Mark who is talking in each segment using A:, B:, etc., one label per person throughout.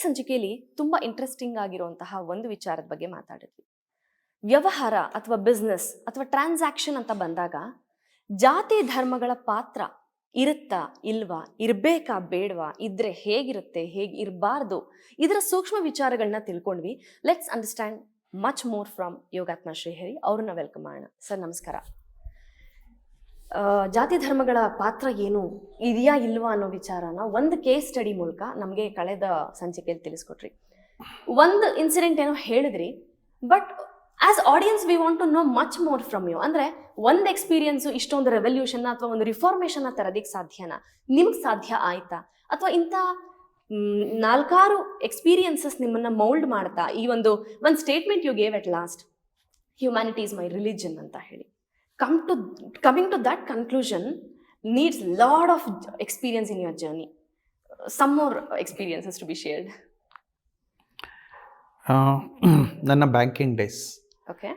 A: ಸಂಚಿಕೆಯಲ್ಲಿ ತುಂಬ ಇಂಟ್ರೆಸ್ಟಿಂಗ್ ಆಗಿರುವಂತಹ ಒಂದು ವಿಚಾರದ ಬಗ್ಗೆ ಮಾತಾಡಿದ್ವಿ. ವ್ಯವಹಾರ ಅಥವಾ ಬಿಸ್ನೆಸ್ ಅಥವಾ ಟ್ರಾನ್ಸಾಕ್ಷನ್ ಅಂತ ಬಂದಾಗ ಜಾತಿ ಧರ್ಮಗಳ ಪಾತ್ರ ಇರುತ್ತಾ ಇಲ್ವಾ, ಇರಬೇಕಾ ಬೇಡವಾ, ಇದ್ರೆ ಹೇಗಿರುತ್ತೆ, ಹೇಗೆ ಇರಬಾರ್ದು, ಇದರ ಸೂಕ್ಷ್ಮ ವಿಚಾರಗಳನ್ನ ತಿಳ್ಕೊಂಡ್ವಿ. Let's understand much more from Yogatma Shrihari. ಅವ್ರನ್ನ ವೆಲ್ಕಮ್ ಮಾಡೋಣ. ಸರ್, ನಮಸ್ಕಾರ. ಜಾತಿ ಧರ್ಮಗಳ ಪಾತ್ರ ಏನು? ಇದೆಯಾ ಇಲ್ವಾ ಅನ್ನೋ ವಿಚಾರನ ಒಂದು ಕೇಸ್ ಸ್ಟಡಿ ಮೂಲಕ ನಮಗೆ ಕಳೆದ ಸಂಚಿಕೆಯಲ್ಲಿ ತಿಳಿಸ್ಕೊಟ್ರಿ. ಒಂದು ಇನ್ಸಿಡೆಂಟ್ ಏನೋ ಹೇಳಿದ್ರಿ but as audience we want to know much more from you ಅಂದ್ರೆ ಒಂದು ಎಕ್ಸ್ಪೀರಿಯನ್ಸು ಇಷ್ಟೊಂದು ರೆವಲ್ಯೂಷನ್ ಅಥವಾ ಒಂದು ರಿಫಾರ್ಮೇಷನ್ ತರೋದಕ್ಕೆ ಸಾಧ್ಯನಾ? ನಿಮ್ಗೆ ಸಾಧ್ಯ ಆಯ್ತಾ? ಅಥವಾ ಇಂಥ ನಾಲ್ಕಾರು ಎಕ್ಸ್ಪೀರಿಯನ್ಸಸ್ ನಿಮ್ಮನ್ನ ಮೌಲ್ಡ್ ಮಾಡ್ತಾ, ಈ ಒಂದು ಒಂದು statement you gave at last humanity is my religion ಅಂತ ಹೇಳಿ. Come to coming to that conclusion needs lot of experience in your journey some more experiences to be shared
B: ನನ್ನ banking days
A: okay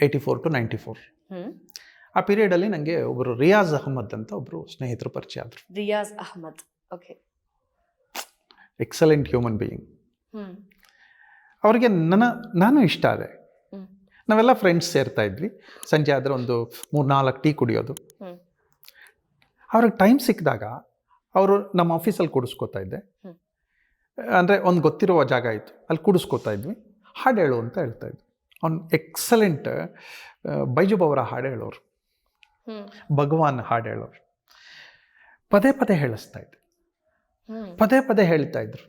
B: eighty four to ninety four ಆ ಪೀರಿಯಡಲ್ಲಿ ನನಗೆ ಒಬ್ಬರು ರಿಯಾಜ್ ಅಹಮದ್ ಅಂತ ಒಬ್ಬರು ಸ್ನೇಹಿತರು ಪರಿಚಯ ಆದರು.
A: Riyaz Ahmed. Okay
B: excellent human being ಅವರಿಗೆ ನನ್ನ ನಾನು ಇಷ್ಟ
A: ಹ್ಮ್.
B: ನಾವೆಲ್ಲ ಫ್ರೆಂಡ್ಸ್ ಸೇರ್ತಾ ಇದ್ವಿ. ಸಂಜೆ ಆದರೆ ಒಂದು ಮೂರು ನಾಲ್ಕು ಟೀ ಕುಡಿಯೋದು. ಅವ್ರಿಗೆ ಟೈಮ್ ಸಿಕ್ಕಿದಾಗ ಅವರು ನಮ್ಮ ಆಫೀಸಲ್ಲಿ ಕೂಡಿಸ್ಕೋತಾ ಇದ್ದೆ. ಅಂದರೆ ಒಂದು ಗೊತ್ತಿರುವ ಜಾಗ ಇತ್ತು. ಅಲ್ಲಿ ಕೂಡಿಸ್ಕೋತಾ ಇದ್ವಿ. ಹಾಡು ಹೇಳು ಅಂತ ಹೇಳ್ತಾ ಇದ್ವಿ. ಅವ್ನು ಎಕ್ಸಲೆಂಟ್ ಬೈಜು ಬವರ ಹಾಡು ಹೇಳೋರು. ಭಗವಾನ್ ಹಾಡು ಹೇಳೋರು. ಪದೇ ಪದೇ ಹೇಳಿಸ್ತಾ ಇದ್ದೆ. ಪದೇ ಪದೇ ಹೇಳ್ತಾ ಇದ್ರು.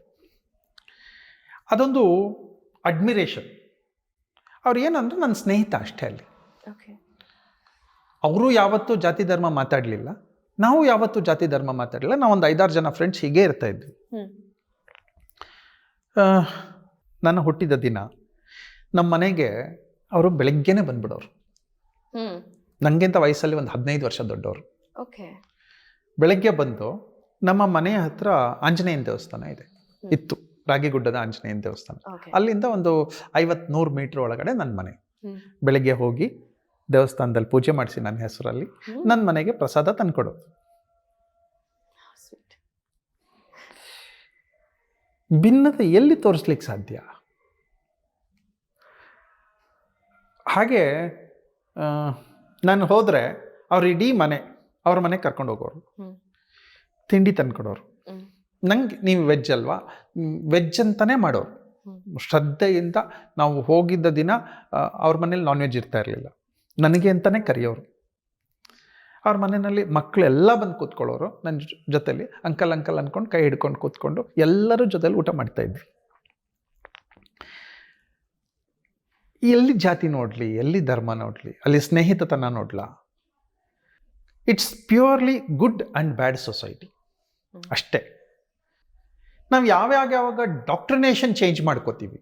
B: ಅದೊಂದು ಅಡ್ಮಿರೇಷನ್ ಅವ್ರು ಏನಂದ್ರೆ ನನ್ನ ಸ್ನೇಹಿತ ಅಷ್ಟೇ ಅಲ್ಲಿ. ಅವರು ಯಾವತ್ತೂ ಜಾತಿ ಧರ್ಮ ಮಾತಾಡಲಿಲ್ಲ. ನಾವು ಯಾವತ್ತೂ ಜಾತಿ ಧರ್ಮ ಮಾತಾಡಲಿಲ್ಲ. ನಾವು ಒಂದು ಐದಾರು ಜನ ಫ್ರೆಂಡ್ಸ್ ಹೀಗೆ ಇರ್ತಾ ಇದ್ವಿ. ನನ್ನ ಹುಟ್ಟಿದ ದಿನ ನಮ್ಮ ಮನೆಗೆ ಅವರು ಬೆಳಗ್ಗೆನೇ ಬಂದ್ಬಿಡೋರು. ನನಗಿಂತ ವಯಸ್ಸಲ್ಲಿ ಒಂದು ಹದಿನೈದು ವರ್ಷ ದೊಡ್ಡವರು
A: ಓಕೆ
B: ಬೆಳಗ್ಗೆ ಬಂದು ನಮ್ಮ ಮನೆಯ ಹತ್ರ ಆಂಜನೇಯನ ದೇವಸ್ಥಾನ ಇದೆ. ಇತ್ತು. ರಾಗಿಗುಡ್ಡದ ಆಂಜನೇಯನ ದೇವಸ್ಥಾನ. ಅಲ್ಲಿಂದ ಒಂದು ಐವತ್ತು ನೂರು ಮೀಟ್ರ್ ಒಳಗಡೆ ನನ್ನ ಮನೆ. ಬೆಳಗ್ಗೆ ಹೋಗಿ ದೇವಸ್ಥಾನದಲ್ಲಿ ಪೂಜೆ ಮಾಡಿಸಿ ನನ್ನ ಹೆಸರಲ್ಲಿ ನನ್ನ ಮನೆಗೆ ಪ್ರಸಾದ
A: ತಂದುಕೊಡು.
B: ಭಿನ್ನತೆ ಎಲ್ಲಿ ತೋರಿಸ್ಲಿಕ್ಕೆ ಸಾಧ್ಯ? ಹಾಗೆ ನಾನು ಹೋದರೆ ಅವ್ರ ಇಡೀ ಮನೆ ಅವ್ರ ಮನೆಗೆ ಕರ್ಕೊಂಡು ಹೋಗೋರು. ತಿಂಡಿ ತಂದ್ಕೊಡೋರು. ನಂಗೆ ನೀವು ವೆಜ್ ಅಲ್ವಾ? ವೆಜ್ ಅಂತಲೇ ಮಾಡೋರು. ಶ್ರದ್ಧೆಯಿಂದ ನಾವು ಹೋಗಿದ್ದ ದಿನ ಅವ್ರ ಮನೇಲಿ ನಾನ್ ವೆಜ್ ಇರ್ತಾ ಇರಲಿಲ್ಲ. ನನಗೆ ಅಂತಲೇ ಕರೆಯೋರು. ಅವ್ರ ಮನೆಯಲ್ಲಿ ಮಕ್ಕಳೆಲ್ಲ ಬಂದು ಕೂತ್ಕೊಳ್ಳೋರು ನನ್ನ ಜೊತೆಯಲ್ಲಿ ಜೊತೆಲಿ. ಅಂಕಲ್ ಅಂಕಲ್ ಅಂದ್ಕೊಂಡು ಕೈ ಹಿಡ್ಕೊಂಡು ಕೂತ್ಕೊಂಡು ಎಲ್ಲರೂ ಜೊತೆಲಿ ಊಟ ಮಾಡ್ತಾ ಇದ್ವಿ. ಎಲ್ಲಿ ಜಾತಿ ನೋಡಲಿ ಎಲ್ಲಿ ಧರ್ಮ ನೋಡಲಿ ಅಲ್ಲಿ ಸ್ನೇಹಿತತನ ನೋಡ್ಲಾ? It's purely good and bad society ಅಷ್ಟೇ. ನಾವು ಯಾವ್ಯಾವ ಯಾವಾಗ ಡಾಕ್ಟ್ರಿನೇಷನ್ ಚೇಂಜ್ ಮಾಡ್ಕೋತೀವಿ.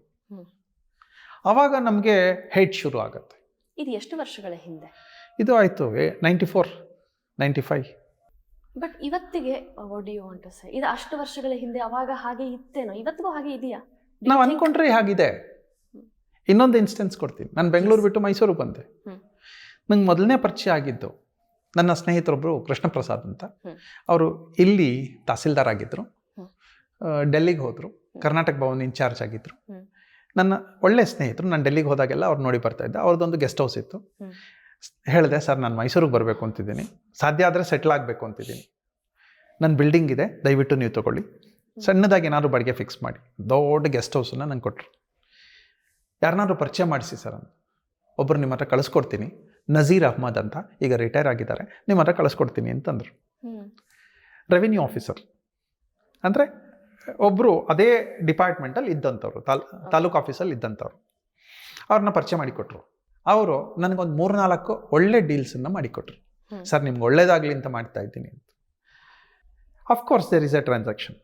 B: ಆವಾಗ ನಮಗೆ ಹೆಡ್ ಶುರು ಆಗುತ್ತೆ.
A: ಇದು ಎಷ್ಟು ವರ್ಷಗಳ ಹಿಂದೆ?
B: ಇದು ಆಯಿತು ninety four ninety five.
A: But ಇವತ್ತಿಗೆ ವಾಟ್ ಸರ್ ಇದು ಅಷ್ಟು ವರ್ಷಗಳ ಹಿಂದೆ ಅವಾಗ ಹಾಗೆ ಇತ್ತೇನೋ? ಇವತ್ತಿಗೂ ಹಾಗೆ ಇದೆಯಾ?
B: ನಾವು
A: ಅನ್ಕೊಂಡ್ರೆ
B: ಅಂದ್ಕೊಂಡ್ರೆ ಹಾಗಿದೆ ಇನ್ನೊಂದು ಇನ್ಸ್ಟೆನ್ಸ್ ಕೊಡ್ತೀನಿ. ನಾನು ಬೆಂಗಳೂರು ಬಿಟ್ಟು ಮೈಸೂರು ಬಂದೆ. ನಂಗೆ ಮೊದಲನೇ ಪರಿಚಯ ಆಗಿದ್ದು ನನ್ನ ಸ್ನೇಹಿತರೊಬ್ಬರು ಕೃಷ್ಣ ಪ್ರಸಾದ್ ಅಂತ ಅವರು ಇಲ್ಲಿ ತಹಸೀಲ್ದಾರ್ ಆಗಿದ್ದರು. ಡೆಲ್ಲಿಗೆ ಹೋದರು. ಕರ್ನಾಟಕ ಭವನ್ ಇನ್ಚಾರ್ಜ್ ಆಗಿದ್ದರು ನನ್ನ ಒಳ್ಳೆ ಸ್ನೇಹಿತರು ನಾನು ಡೆಲ್ಲಿಗೆ ಹೋದಾಗೆಲ್ಲ ಅವ್ರು ನೋಡಿ ಬರ್ತಾ ಇದ್ದೆ. ಅವ್ರದ್ದೊಂದು ಗೆಸ್ಟ್ ಹೌಸ್ ಇತ್ತು. ಹೇಳಿದೆ ಸರ್ ನಾನು ಮೈಸೂರಿಗೆ ಬರಬೇಕು ಅಂತಿದ್ದೀನಿ. ಸಾಧ್ಯ ಆದರೆ ಸೆಟ್ಲ್ ಆಗಬೇಕು ಅಂತಿದ್ದೀನಿ. ನನ್ನ ಬಿಲ್ಡಿಂಗ್ ಇದೆ ದಯವಿಟ್ಟು ನೀವು ತೊಗೊಳ್ಳಿ. ಸಣ್ಣದಾಗಿ ಏನಾದರೂ ಬಾಡಿಗೆ ಫಿಕ್ಸ್ ಮಾಡಿ. ದೊಡ್ಡ ಗೆಸ್ಟ್ ಹೌಸನ್ನು ನಂಗೆ ಕೊಟ್ಟರು ಯಾರನ್ನಾದ್ರೂ ಪರಿಚಯ ಮಾಡಿಸಿ ಸರ್ ಅಂತ ಒಬ್ಬರು ನಿಮ್ಮ ಹತ್ರ ಕಳಿಸ್ಕೊಡ್ತೀನಿ. ನಜೀರ್ ಅಹ್ಮದ್ ಅಂತ ಈಗ ರಿಟೈರ್ ಆಗಿದ್ದಾರೆ. ನಿಮ್ಮ ಹತ್ರ ಕಳಿಸ್ಕೊಡ್ತೀನಿ ಅಂತಂದರು. Revenue officer. ಅಂದರೆ ಒಬ್ಬರು ಅದೇ ಡಿಪಾರ್ಟ್ಮೆಂಟಲ್ಲಿ ಇದ್ದಂಥವ್ರು ತಾಲ್ ತಾಲೂಕು ಆಫೀಸಲ್ಲಿ ಇದ್ದಂಥವ್ರು. ಅವ್ರನ್ನ ಪರಿಚಯ ಮಾಡಿಕೊಟ್ರು. ಅವರು ನನಗೊಂದು ಮೂರು ನಾಲ್ಕು ಒಳ್ಳೆ ಡೀಲ್ಸನ್ನು ಮಾಡಿಕೊಟ್ರು. ಸರ್ ನಿಮ್ಗೆ ಒಳ್ಳೇದಾಗಲಿ ಅಂತ ಮಾಡ್ತಾ ಇದ್ದೀನಿ ಅಂತ. Of course there is a transaction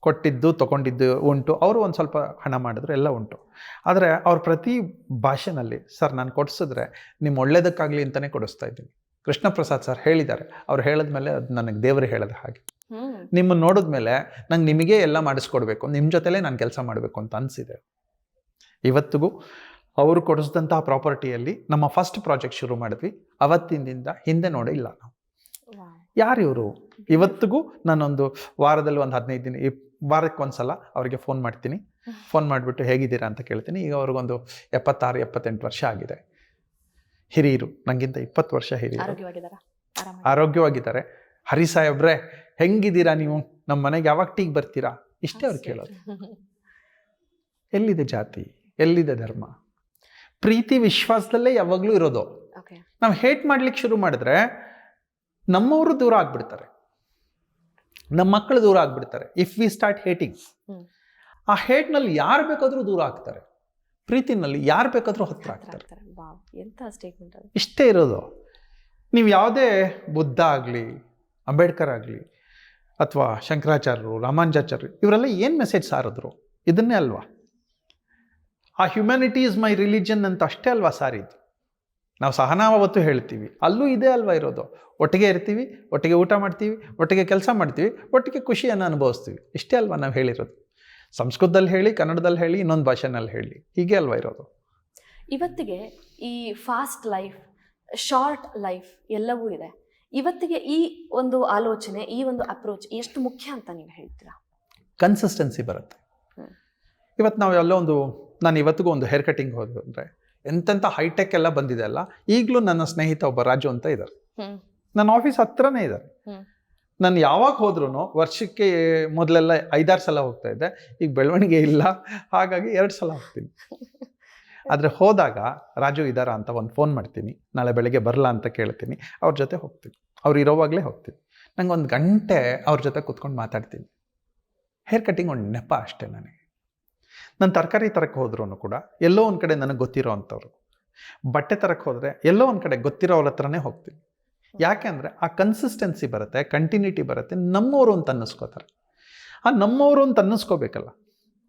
B: ಕೊಟ್ಟಿದ್ದು ತೊಗೊಂಡಿದ್ದು ಉಂಟು. ಅವರು ಒಂದು ಸ್ವಲ್ಪ ಹಣ ಮಾಡಿದ್ರು ಎಲ್ಲ ಉಂಟು. ಆದರೆ ಅವ್ರ ಪ್ರತಿ ಭಾಷೆನಲ್ಲಿ ಸರ್ ನಾನು ಕೊಡಿಸಿದ್ರೆ ನಿಮ್ಮ ಒಳ್ಳೇದಕ್ಕಾಗಲಿ ಅಂತಲೇ ಕೊಡಿಸ್ತಾ ಇದ್ದೀನಿ. ಕೃಷ್ಣ ಪ್ರಸಾದ್ ಸರ್ ಹೇಳಿದ್ದಾರೆ. ಅವ್ರು ಹೇಳಿದ್ಮೇಲೆ ಅದು ನನಗೆ ದೇವರು ಹೇಳಿದ ಹಾಗೆ. ನಿಮ್ಮನ್ನು ನೋಡಿದ್ಮೇಲೆ ನಂಗೆ ನಿಮಗೆ ಎಲ್ಲ ಮಾಡಿಸ್ಕೊಡ್ಬೇಕು ನಿಮ್ಮ ಜೊತೆಲೇ ನಾನು ಕೆಲಸ ಮಾಡಬೇಕು ಅಂತ ಅನಿಸಿದೆ. ಇವತ್ತಿಗೂ ಅವರು ಕೊಡಿಸಿದಂಥ ಪ್ರಾಪರ್ಟಿಯಲ್ಲಿ ನಮ್ಮ ಫಸ್ಟ್ ಪ್ರಾಜೆಕ್ಟ್ ಶುರು ಮಾಡಿದ್ವಿ. ಅವತ್ತಿನಿಂದ ಹಿಂದೆ ನೋಡಿಲ್ಲ ಇಲ್ಲ ನಾವು. ಯಾರು ಇವರು? ಇವತ್ತಿಗೂ ನಾನೊಂದು ವಾರದಲ್ಲಿ ಒಂದು ಹದಿನೈದು ದಿನ ಈ ವಾರಕ್ಕೆ ಒಂದ್ಸಲ ಅವರಿಗೆ ಫೋನ್ ಮಾಡ್ತೀನಿ. ಫೋನ್ ಮಾಡಿಬಿಟ್ಟು ಹೇಗಿದ್ದೀರಾ ಅಂತ ಕೇಳ್ತೀನಿ. ಈಗ ಅವ್ರಿಗೊಂದು ಎಪ್ಪತ್ತಾರು ಎಪ್ಪತ್ತೆಂಟು ವರ್ಷ ಆಗಿದೆ. ಹಿರಿಯರು ನನಗಿಂತ ಇಪ್ಪತ್ತು ವರ್ಷ ಹಿರಿಯರು.
A: ಆರೋಗ್ಯವಾಗಿದ್ದಾರೆ.
B: ಹರಿ ಸಾಹೇಬ್ರೆ ಹೆಂಗಿದ್ದೀರಾ ನೀವು? ನಮ್ಮ ಮನೆಗೆ ಯಾವಾಗ ಟೀಗೆ ಬರ್ತೀರಾ? ಇಷ್ಟೇ ಅವ್ರು ಕೇಳೋದು. ಎಲ್ಲಿದೆ ಜಾತಿ? ಎಲ್ಲಿದೆ ಧರ್ಮ? ಪ್ರೀತಿ ವಿಶ್ವಾಸದಲ್ಲೇ ಯಾವಾಗಲೂ ಇರೋದು. ನಾವು ಹೇಟ್ ಮಾಡ್ಲಿಕ್ಕೆ ಶುರು ಮಾಡಿದ್ರೆ ನಮ್ಮವರು ದೂರ ಆಗ್ಬಿಡ್ತಾರೆ. ನಮ್ಮ ಮಕ್ಕಳು ದೂರ ಆಗ್ಬಿಡ್ತಾರೆ. ಇಫ್ ವಿ ಸ್ಟಾರ್ಟ್ ಹೇಟಿಂಗ್ ಆ ಹೇಟ್ನಲ್ಲಿ ಯಾರು ಬೇಕಾದರೂ ದೂರ ಆಗ್ತಾರೆ. ಪ್ರೀತಿನಲ್ಲಿ ಯಾರು ಬೇಕಾದರೂ ಹತ್ರ ಆಗ್ತಾರೆ. ಇಷ್ಟೇ ಇರೋದು. ನೀವು ಯಾವುದೇ ಬುದ್ಧ ಆಗಲಿ ಅಂಬೇಡ್ಕರ್ ಆಗಲಿ ಅಥವಾ ಶಂಕರಾಚಾರ್ಯರು, ರಾಮಾನುಜಾಚಾರ್ಯರು, ಇವರೆಲ್ಲ ಏನು ಮೆಸೇಜ್ ಸಾರಿದ್ರು? ಇದನ್ನೇ ಅಲ್ವಾ? ಆ ಹ್ಯುಮ್ಯಾನಿಟಿ ಇಸ್ ಮೈ ರಿಲಿಜನ್ ಅಂತ ಅಷ್ಟೇ ಅಲ್ವಾ ಸಾರಿದ್ದು? ನಾವು ಸಹನಾವತ್ತು ಹೇಳ್ತೀವಿ. ಅಲ್ಲೂ ಇದೇ ಅಲ್ವಾ ಇರೋದು? ಒಟ್ಟಿಗೆ ಇರ್ತೀವಿ, ಒಟ್ಟಿಗೆ ಊಟ ಮಾಡ್ತೀವಿ, ಒಟ್ಟಿಗೆ ಕೆಲಸ ಮಾಡ್ತೀವಿ, ಒಟ್ಟಿಗೆ ಖುಷಿಯನ್ನು ಅನುಭವಿಸ್ತೀವಿ. ಇಷ್ಟೇ ಅಲ್ವಾ ನಾವು ಹೇಳಿರೋದು? ಸಂಸ್ಕೃತದಲ್ಲಿ ಹೇಳಿ, ಕನ್ನಡದಲ್ಲಿ ಹೇಳಿ, ಇನ್ನೊಂದು ಭಾಷೆನಲ್ಲಿ ಹೇಳಿ. ಹೀಗೆ ಅಲ್ವಾ ಇರೋದು?
A: ಇವತ್ತಿಗೆ ಈ ಫಾಸ್ಟ್ ಲೈಫ್ ಶಾರ್ಟ್ ಲೈಫ್ ಎಲ್ಲವೂ ಇದೆ. ಇವತ್ತಿಗೆ ಈ ಒಂದು ಆಲೋಚನೆ ಈ ಒಂದು ಅಪ್ರೋಚ್ ಎಷ್ಟು ಮುಖ್ಯ ಅಂತ ನೀವು ಹೇಳ್ತೀರಾ?
B: ಕನ್ಸಿಸ್ಟೆನ್ಸಿ ಬರುತ್ತೆ. ಇವತ್ತು ನಾವು ಎಲ್ಲೋ ಒಂದು ನಾನು ಇವತ್ತಿಗೂ ಒಂದು ಹೇರ್ ಕಟಿಂಗ್ ಹೋದ್ವಿ ಅಂದರೆ ಎಂತೆಂಥ ಹೈಟೆಕ್ ಎಲ್ಲ ಬಂದಿದೆ ಅಲ್ಲ ಈಗಲೂ ನನ್ನ ಸ್ನೇಹಿತ ಒಬ್ಬ ರಾಜು ಅಂತ ಇದ್ದಾರೆ ನನ್ನ ಆಫೀಸ್ ಹತ್ರನೇ ಇದ್ದಾರೆ ನಾನು ಯಾವಾಗ ಹೋದ್ರೂ ವರ್ಷಕ್ಕೆ ಮೊದಲೆಲ್ಲ ಐದಾರು ಸಲ ಹೋಗ್ತಾ ಇದ್ದೆ ಈಗ ಬೆಳವಣಿಗೆ ಇಲ್ಲ ಹಾಗಾಗಿ ಎರಡು ಸಲ ಹೋಗ್ತೀನಿ. ಆದರೆ ಹೋದಾಗ ರಾಜು ಇದ್ದಾರಾ ಅಂತ ಒಂದು ಫೋನ್ ಮಾಡ್ತೀನಿ ನಾಳೆ ಬೆಳಗ್ಗೆ ಬರಲ್ಲ ಅಂತ ಕೇಳ್ತೀನಿ ಅವ್ರ ಜೊತೆ ಹೋಗ್ತೀನಿ. ಅವ್ರು ಇರೋವಾಗಲೇ ಹೋಗ್ತೀನಿ. ನಂಗೆ ಒಂದು ಗಂಟೆ ಅವ್ರ ಜೊತೆ ಕುತ್ಕೊಂಡು ಮಾತಾಡ್ತೀನಿ. ಹೇರ್ ಕಟಿಂಗ್ ಒಂದು ನೆಪ ಅಷ್ಟೇ ನನಗೆ. ನಾನು ತರಕಾರಿ ತರಕ್ಕೆ ಹೋದ್ರೂ ಕೂಡ ಎಲ್ಲೋ ಒಂದು ಕಡೆ ನನಗೆ ಗೊತ್ತಿರೋ ಅಂಥವ್ರು. ಬಟ್ಟೆ ತರಕ್ಕೆ ಹೋದರೆ ಎಲ್ಲೋ ಒಂದು ಕಡೆ ಗೊತ್ತಿರೋ ಅವ್ರ ಹತ್ರನೇ ಹೋಗ್ತೀನಿ. ಯಾಕೆ ಅಂದರೆ ಆ ಕನ್ಸಿಸ್ಟೆನ್ಸಿ ಬರುತ್ತೆ ಕಂಟಿನ್ಯೂಟಿ ಬರುತ್ತೆ ನಮ್ಮವರು ಅಂತ ಅನ್ನಿಸ್ಕೋತಾರೆ. ಆ ನಮ್ಮವರು ಅಂತ ಅನ್ನಿಸ್ಕೋಬೇಕಲ್ಲ.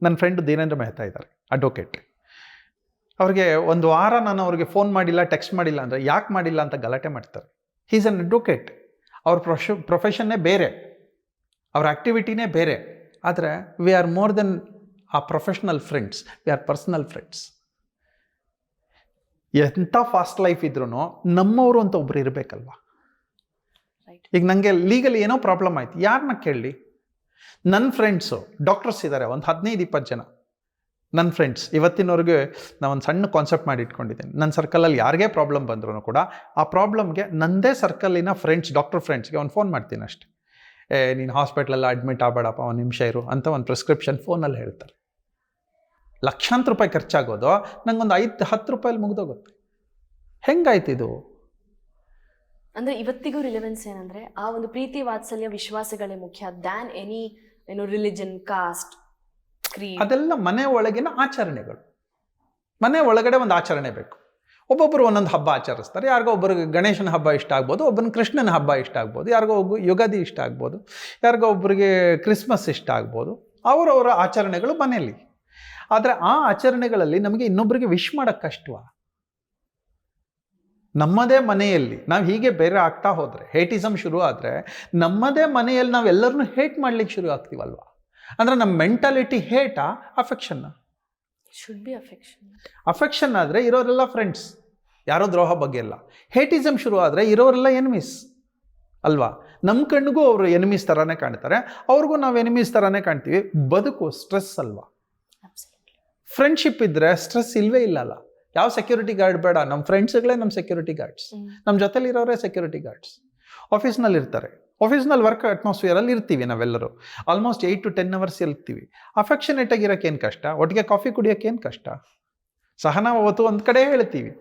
B: ನನ್ನ ಫ್ರೆಂಡ್ ದೀನೇಂದ್ರ ಮೆಹ್ತಾ ಇದ್ದಾರೆ ಅಡ್ವೊಕೇಟ್ ಅವ್ರಿಗೆ ಒಂದು ವಾರ ನಾನು ಅವ್ರಿಗೆ ಫೋನ್ ಮಾಡಿಲ್ಲ ಟೆಕ್ಸ್ಟ್ ಮಾಡಿಲ್ಲ ಅಂದರೆ ಯಾಕೆ ಮಾಡಿಲ್ಲ ಅಂತ ಗಲಾಟೆ ಮಾಡ್ತಾರೆ. ಹೀಸ್ ಅನ್ ಅಡ್ವೊಕೇಟ್ ಅವ್ರ ಪ್ರೊಶ ಪ್ರೊಫೆಷನ್ನೇ ಬೇರೆ. ಅವ್ರ ಆ್ಯಕ್ಟಿವಿಟಿನೇ ಬೇರೆ. ಆದರೆ we are more than a professional friends we are personal friends ಎಂಥ ಫಾಸ್ಟ್ ಲೈಫ್ ಇದ್ರೂ ನಮ್ಮವರು ಅಂತ ಒಬ್ರು ಇರಬೇಕಲ್ವಾ? ಈಗ ನನಗೆ ಲೀಗಲ್ ಏನೋ ಪ್ರಾಬ್ಲಮ್ ಆಯ್ತು. ಯಾರನ್ನ ಕೇಳಲಿ ನನ್ನ ಫ್ರೆಂಡ್ಸು ಡಾಕ್ಟರ್ಸ್ ಇದ್ದಾರೆ ಒಂದು ಹದಿನೈದು ಇಪ್ಪತ್ತು ಜನ. ನನ್ನ ಫ್ರೆಂಡ್ಸ್ ಇವತ್ತಿನವರೆಗೆ ಒಂದು ಸಣ್ಣ ಕಾನ್ಸೆಪ್ಟ್ ಮಾಡಿ ಇಟ್ಕೊಂಡಿದ್ದೀನಿ ನನ್ನ ಸರ್ಕಲಲ್ಲಿ ಯಾರಿಗೇ ಪ್ರಾಬ್ಲಮ್ ಬಂದರೂ ಕೂಡ ಆ ಪ್ರಾಬ್ಲಮ್ಗೆ ನನ್ನದೇ ಸರ್ಕಲಿನ ಫ್ರೆಂಡ್ಸ್ ಡಾಕ್ಟರ್ ಫ್ರೆಂಡ್ಸ್ಗೆ ಒಂದು ಫೋನ್ ಮಾಡ್ತೀನಿ ಅಷ್ಟೆ. ಏ, ನೀನು ಹಾಸ್ಪಿಟ್ಲಲ್ಲ ಅಡ್ಮಿಟ್ ಆಗಬೇಡಪ್ಪ, ಒಂದು ನಿಮಿಷ ಇರು ಅಂತ ಒಂದು ಪ್ರಿಸ್ಕ್ರಿಪ್ಷನ್ ಫೋನಲ್ಲಿ ಹೇಳ್ತಾರೆ. ಲಕ್ಷಾಂತರ ರೂಪಾಯಿ ಖರ್ಚಾಗೋದು, ನಂಗೊಂದು ಐದು, ಹತ್ತು ರೂಪಾಯಲ್ಲಿ ಮುಗ್ದೋಗುತ್ತೆ. ಹೆಂಗಾಯ್ತು ಇದು?
A: ಅಂದ್ರೆ ಇವತ್ತಿಗೂ ರಿಲೆವೆನ್ಸ್ ಏನಂದ್ರೆ, ಆ ಒಂದು ಪ್ರೀತಿ ವಾತ್ಸಲ್ಯ ವಿಶ್ವಾಸಗಳೇ ಮುಖ್ಯ ದ್ಯಾನ್ ಎನಿ ಏನು ರಿಲಿಜನ್ ಕಾಸ್ಟ್ ಕ್ರೀಡ್
B: ಅದೆಲ್ಲ ಮನೆ ಒಳಗಿನ ಆಚರಣೆಗಳು. ಮನೆ ಒಳಗಡೆ ಒಂದು ಆಚರಣೆ ಬೇಕು. ಒಬ್ಬೊಬ್ಬರು ಒಂದೊಂದು ಹಬ್ಬ ಆಚರಿಸ್ತಾರೆ. ಯಾರಿಗೋ ಒಬ್ಬರಿಗೆ ಗಣೇಶನ ಹಬ್ಬ ಇಷ್ಟ ಆಗ್ಬೋದು, ಒಬ್ಬನ ಕೃಷ್ಣನ ಹಬ್ಬ ಇಷ್ಟ ಆಗ್ಬೋದು, ಯಾರಿಗೋ ಒಬ್ಬ ಯುಗಾದಿ ಇಷ್ಟ ಆಗ್ಬೋದು, ಯಾರಿಗೋ ಒಬ್ಬರಿಗೆ ಕ್ರಿಸ್ಮಸ್ ಇಷ್ಟ ಆಗ್ಬೋದು, ಅವರವರ ಆಚರಣೆಗಳು ಮನೆಯಲ್ಲಿ. ಆದರೆ ಆ ಆಚರಣೆಗಳಲ್ಲಿ ನಮಗೆ ಇನ್ನೊಬ್ಬರಿಗೆ ವಿಶ್ ಮಾಡೋಕ್ಕೆ ಕಷ್ಟವ ನಮ್ಮದೇ ಮನೆಯಲ್ಲಿ, ನಾವು ಹೀಗೆ ಬೇರೆ ಆಗ್ತಾ ಹೋದರೆ ಹೇಟಿಸಮ್ ಶುರು ಆದರೆ, ನಮ್ಮದೇ ಮನೆಯಲ್ಲಿ ನಾವೆಲ್ಲರನ್ನೂ ಹೇಟ್ ಮಾಡ್ಲಿಕ್ಕೆ ಶುರು ಆಗ್ತೀವಲ್ವಾ? ಅಂದರೆ ನಮ್ಮ ಮೆಂಟಾಲಿಟಿ ಹೇಟಾ ಅಫೆಕ್ಷನ್ನ
A: ಶುಡ್ ಬಿ ಅಫೆಕ್ಷನ್
B: ಅಫೆಕ್ಷನ್ ಆದರೆ ಇರೋರೆಲ್ಲ ಫ್ರೆಂಡ್ಸ್ ಯಾರೋ ದ್ರೋಹ ಬಗ್ಗೆ ಇಲ್ಲ. ಹೇಟಿಸಮ್ ಶುರು ಆದರೆ ಇರೋರೆಲ್ಲ ಎನಿಮೀಸ್ ಅಲ್ವಾ? ನಮ್ಮ ಕಣ್ಣಿಗೂ ಅವರು ಎನಿಮೀಸ್ ಥರನೇ ಕಾಣ್ತಾರೆ. ಅವ್ರಿಗೂ ನಾವು ಎನಿಮೀಸ್ ಥರನೇ ಕಾಣ್ತೀವಿ. ಬದುಕು ಸ್ಟ್ರೆಸ್ ಅಲ್ವಾ? ಫ್ರೆಂಡ್ಶಿಪ್ ಇದ್ದರೆ ಸ್ಟ್ರೆಸ್ ಇಲ್ವೇ ಇಲ್ಲಲ್ಲ ಯಾವ ಸೆಕ್ಯೂರಿಟಿ ಗಾರ್ಡ್ ಬೇಡ? ನಮ್ಮ ಫ್ರೆಂಡ್ಸ್ಗಳೇ ನಮ್ಮ ಸೆಕ್ಯೂರಿಟಿ ಗಾರ್ಡ್ಸ್ ನಮ್ಮ ಜೊತೇಲಿ ಇರೋರೇ ಸೆಕ್ಯೂರಿಟಿ ಗಾರ್ಡ್ಸ್ ಆಫೀಸ್ನಲ್ಲಿ ಇರ್ತಾರೆ ಆಫೀಸ್ನಲ್ಲಿ ವರ್ಕ್ ಅಟ್ಮಾಸ್ಫಿಯರಲ್ಲಿ ಇರ್ತೀವಿ ನಾವೆಲ್ಲರೂ. Almost eight to ten hours ಇರ್ತೀವಿ. ಅಫೆಕ್ಷನೇಟ್ ಆಗಿರೋಕೆ ಏನು ಕಷ್ಟ? ಒಟ್ಟಿಗೆ ಕಾಫಿ ಕುಡಿಯೋಕೆ ಏನು ಕಷ್ಟ? ಸಹನ ಅವತ್ತು ಒಂದು ಕಡೆ ಹೇಳ್ತೀವಿ.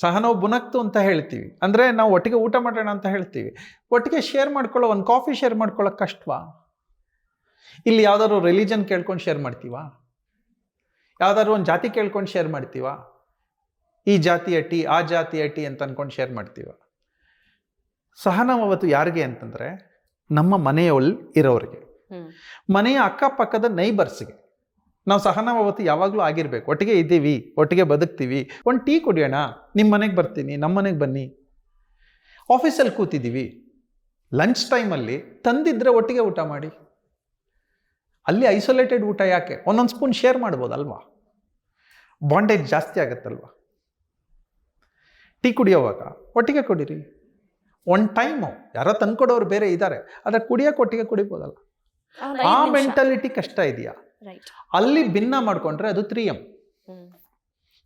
B: ಸಹನವು ಬುನಕ್ತು ಅಂತ ಹೇಳ್ತೀವಿ. ಅಂದರೆ ನಾವು ಒಟ್ಟಿಗೆ ಊಟ ಮಾಡೋಣ ಅಂತ ಹೇಳ್ತೀವಿ. ಒಟ್ಟಿಗೆ ಶೇರ್ ಮಾಡ್ಕೊಳ್ಳೋ ಒಂದು ಕಾಫಿ ಶೇರ್ ಮಾಡ್ಕೊಳ್ಳೋಕೆ ಕಷ್ಟವಾ? ಇಲ್ಲಿ ಯಾವ್ದಾದ್ರು ರಿಲಿಜನ್ ಕೇಳ್ಕೊಂಡು ಶೇರ್ ಮಾಡ್ತೀವಾ? ಯಾವ್ದಾದ್ರು ಒಂದು ಜಾತಿ ಕೇಳ್ಕೊಂಡು ಶೇರ್ ಮಾಡ್ತೀವಾ? ಈ ಜಾತಿಯ ಟೀ ಆ ಜಾತಿಯ ಟೀ ಅಂತ ಅಂದ್ಕೊಂಡು ಶೇರ್ ಮಾಡ್ತೀವ? ಸಹನ ಅವತ್ತು ಯಾರಿಗೆ ಅಂತಂದರೆ ನಮ್ಮ ಮನೆಯಲ್ಲಿ ಇರೋರಿಗೆ ಮನೆಯ ಅಕ್ಕಪಕ್ಕದ ನೈಬರ್ಸ್ಗೆ ನಾವು ಸಹನಮವತ್ತು ಯಾವಾಗಲೂ ಆಗಿರ್ಬೇಕು. ಒಟ್ಟಿಗೆ ಇದ್ದೀವಿ ಒಟ್ಟಿಗೆ ಬದುಕ್ತೀವಿ. ಒಂದು ಟೀ ಕುಡಿಯೋಣ ನಿಮ್ಮ ಮನೆಗೆ ಬರ್ತೀನಿ ನಮ್ಮ ಮನೆಗೆ ಬನ್ನಿ. ಆಫೀಸಲ್ಲಿ ಕೂತಿದ್ದೀವಿ. ಲಂಚ್ ಟೈಮಲ್ಲಿ ತಂದಿದ್ದರೆ ಒಟ್ಟಿಗೆ ಊಟ ಮಾಡಿ. ಅಲ್ಲಿ ಐಸೋಲೇಟೆಡ್ ಊಟ ಯಾಕೆ? ಒಂದೊಂದು ಸ್ಪೂನ್ ಶೇರ್ ಮಾಡ್ಬೋದಲ್ವಾ? ಬಾಂಡೇಜ್ ಜಾಸ್ತಿ ಆಗುತ್ತಲ್ವಾ? ಟೀ ಕುಡಿಯೋವಾಗ ಒಟ್ಟಿಗೆ ಕುಡೀರಿ. ಒನ್ ಟೈಮು ಯಾರೋ ತಂದ್ಕೊಡೋರು ಬೇರೆ ಇದ್ದಾರೆ ಆದರೆ ಕುಡಿಯೋಕೆ ಕೊಟ್ಟಿಗೆ ಕುಡಿಬೋದಲ್ಲ. ಆ ಮೆಂಟಾಲಿಟಿ ಕಷ್ಟ ಇದೆಯಾ? ಅಲ್ಲಿ ಭಿನ್ನ ಮಾಡಿಕೊಂಡ್ರೆ ಅದು ತ್ರೀ ಎಂ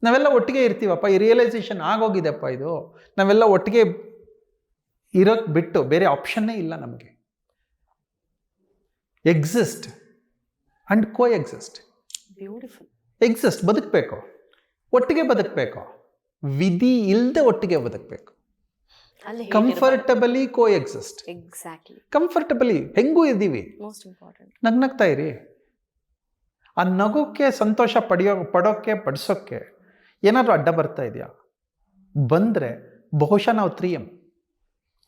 B: ನಾವೆಲ್ಲ ಒಟ್ಟಿಗೆ ಇರ್ತೀವಪ್ಪ ಈ ರಿಯಲೈಸೇಷನ್ ಆಗೋಗಿದೆಪ್ಪ ಇದು. ನಾವೆಲ್ಲ ಒಟ್ಟಿಗೆ ಇರೋಕ್ಕೆ ಬಿಟ್ಟು ಬೇರೆ ಆಪ್ಷನ್ನೇ ಇಲ್ಲ ನಮಗೆ. Exist and coexist
A: beautiful
B: exist ಬದುಕಬೇಕು. ಒಟ್ಟಿಗೆ ಬದುಕಬೇಕು. ವಿಧಿ ಇಲ್ಲದೆ ಒಟ್ಟಿಗೆ ಬದುಕಬೇಕು. Comfortably coexist
A: exactly
B: comfortably ಹೆಂಗೂ ಇದ್ದೀವಿ?
A: ಮೋಸ್ಟ್ ನಗ್ತಾ
B: ನಗ್ನಗ್ತಾ ಇರಿ. ಆ ನಗುಕ್ಕೆ ಸಂತೋಷ ಪಡೆಯೋ ಪಡೋಕ್ಕೆ ಪಡಿಸೋಕ್ಕೆ ಏನಾದರೂ ಅಡ್ಡ ಬರ್ತಾ ಇದೆಯಾ? ಬಂದರೆ ಬಹುಶಃ ನಾವು ತ್ರೀ ಎಂ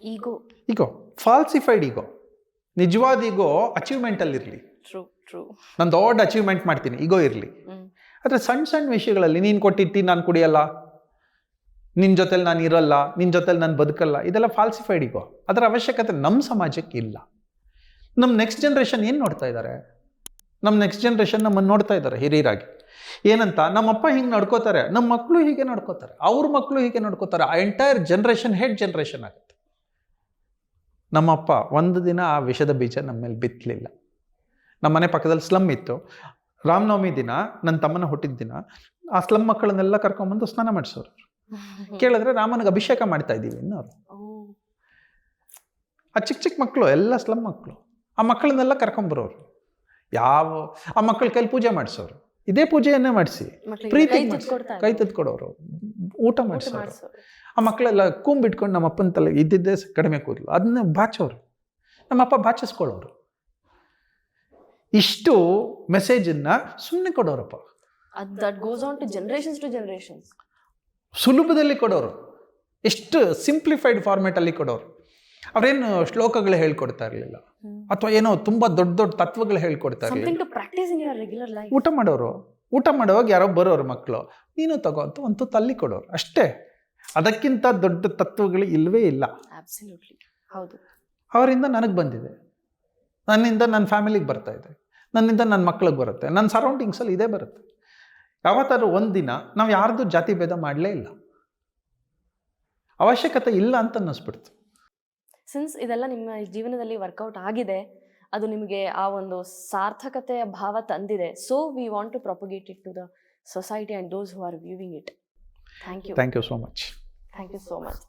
A: ಈಗೋ
B: ಈಗೋ ಫಾಲ್ಸಿಫೈಡ್ ಈಗೋ ನಿಜವಾದ ಈಗೋ ಅಚೀವ್ಮೆಂಟಲ್ಲಿರಲಿ
A: ಟ್ರೂ ಟ್ರೂ
B: ನಾನು ದೊಡ್ಡ ಅಚೀವ್ಮೆಂಟ್ ಮಾಡ್ತೀನಿ. ಈಗೋ ಇರಲಿ. ಆದರೆ ಸಣ್ಣ ಸಣ್ಣ ವಿಷಯಗಳಲ್ಲಿ ನೀನು ಕೊಟ್ಟಿಟ್ಟು ನಾನು ಕುಡಿಯಲ್ಲ? ನಿನ್ನ ಜೊತೆಲಿ ನಾನು ಇರಲ್ಲ ನಿನ್ನ ಜೊತೆಲಿ ನಾನು ಬದುಕಲ್ಲ, ಇದೆಲ್ಲ ಫಾಲ್ಸಿಫೈಡ್ ಈಗೋ ಅದರ ಅವಶ್ಯಕತೆ ನಮ್ಮ ಸಮಾಜಕ್ಕೆ ಇಲ್ಲ. ನಮ್ಮ ನೆಕ್ಸ್ಟ್ ಜನ್ರೇಷನ್ ಏನು ನೋಡ್ತಾ ಇದ್ದಾರೆ ನಮ್ಮ ನೆಕ್ಸ್ಟ್ ಜನ್ರೇಷನ್ ನಮ್ಮನ್ನು ನೋಡ್ತಾ ಇದ್ದಾರೆ ಹಿರಿಯರಾಗಿ. ಏನಂತ ನಮ್ಮಪ್ಪ ಹಿಂಗೆ ನಡ್ಕೋತಾರೆ ನಮ್ಮ ಮಕ್ಕಳು ಹೀಗೆ ನಡ್ಕೋತಾರೆ, ಅವ್ರ ಮಕ್ಕಳು ಹೀಗೆ ನಡ್ಕೋತಾರೆ, ಆ ಎಂಟೈರ್ ಜನ್ರೇಷನ್ ಹೆಡ್ ಜನ್ರೇಷನ್ ಆಗುತ್ತೆ. ನಮ್ಮಪ್ಪ ಒಂದು ದಿನ ಆ ವಿಷದ ಬೀಜ ನಮ್ಮ ಮೇಲೆ ಬಿತ್ತಲಿಲ್ಲ ನಮ್ಮ ಮನೆ ಪಕ್ಕದಲ್ಲಿ ಸ್ಲಮ್ ಇತ್ತು. ರಾಮನವಮಿ ದಿನ ನನ್ನ ತಮ್ಮನ ಹುಟ್ಟಿದ ದಿನ, ಆ ಸ್ಲಮ್ ಮಕ್ಕಳನ್ನೆಲ್ಲ ಕರ್ಕೊಂಬಂದು ಸ್ನಾನ ಮಾಡಿಸೋರು. ಕೇಳಿದ್ರೆ ರಾಮನಿಗೆ ಅಭಿಷೇಕ ಮಾಡ್ತಾ ಇದ್ದೀವಿ ಇನ್ನೋರು ಆ ಚಿಕ್ಕ ಚಿಕ್ಕ ಮಕ್ಕಳು ಎಲ್ಲ ಸ್ಲಮ್ ಮಕ್ಕಳು. ಆ ಮಕ್ಕಳನ್ನೆಲ್ಲ ಕರ್ಕೊಂಬರೋರು. ಯಾವ ಆ ಮಕ್ಕಳ ಕೈಲಿ ಪೂಜೆ ಮಾಡಿಸೋರು. ಇದೇ ಪೂಜೆಯನ್ನೇ ಮಾಡಿಸಿ. ಪ್ರೀತಿ ಕೈ ಕೊಡೋರು ಊಟ ಮಾಡಿಸೋರು. ಆ ಮಕ್ಕಳೆಲ್ಲ ಕೂಂಬಿಟ್ಕೊಂಡು ನಮ್ಮ ಅಪ್ಪನ ತಲೆ ಇದ್ದಿದ್ದೇ ಕಡಿಮೆ ಕೂದಲು. ಅದನ್ನ ಬಾಚೋರು. ನಮ್ಮಪ್ಪ ಬಾಚಿಸ್ಕೊಳ್ಳೋರು. ಇಷ್ಟು ಮೆಸೇಜನ್ನ ಸುಮ್ಮನೆ ಕೊಡೋರಪ್ಪ.
A: That goes on to generations to generations
B: ಸುಲಭದಲ್ಲಿ ಕೊಡೋರು. ಎಷ್ಟು ಸಿಂಪ್ಲಿಫೈಡ್ ಫಾರ್ಮೇಟಲ್ಲಿ ಕೊಡೋರು. ಅವರೇನು ಶ್ಲೋಕಗಳು ಹೇಳ್ಕೊಡ್ತಾ ಇರಲಿಲ್ಲ. ಅಥವಾ ಏನೋ ತುಂಬ ದೊಡ್ಡ ದೊಡ್ಡ ತತ್ವಗಳು ಹೇಳ್ಕೊಡ್ತಾ ಇರಲಿಲ್ಲ. ಊಟ ಮಾಡೋರು. ಊಟ ಮಾಡೋವಾಗ ಯಾರೋ ಬರೋರು ಮಕ್ಕಳು ನೀನು ತಗೋ ಅಂತ ಒಂದು ತಲ್ಲಿ ಕೊಡೋರು. ಅಷ್ಟೇ. ಅದಕ್ಕಿಂತ ದೊಡ್ಡ ತತ್ವಗಳು ಇಲ್ಲವೇ ಇಲ್ಲ.
A: ಹೌದು.
B: ಅವರಿಂದ ನನಗೆ ಬಂದಿದೆ. ನನ್ನಿಂದ ನನ್ನ ಫ್ಯಾಮಿಲಿಗೆ ಬರ್ತಾ ಇದೆ. ನನ್ನಿಂದ ನನ್ನ ಮಕ್ಳಿಗೆ ಬರುತ್ತೆ. ನನ್ನ ಸರೌಂಡಿಂಗ್ಸಲ್ಲಿ ಇದೇ ಬರುತ್ತೆ. ಯಾವತ್ತಾದ್ರೂ ಒಂದು ದಿನ ನಾವು ಯಾರ್ದು ಜಾತಿ ಭೇದ ಮಾಡಲೇ ಇಲ್ಲ. ಅವಶ್ಯಕತೆ ಇಲ್ಲ ಅಂತ ಅನ್ನಿಸ್ಬಿಡ್ತು.
A: ಸಿನ್ಸ್ ಇದೆಲ್ಲ ನಿಮ್ಮ ಜೀವನದಲ್ಲಿ ವರ್ಕೌಟ್ ಆಗಿದೆ ಅದು ನಿಮಗೆ ಆ ಒಂದು ಸಾರ್ಥಕತೆಯ ಭಾವ ತಂದಿದೆ so we want to propagate it to the society and those who are viewing it thank you
B: thank you so much
A: thank you so much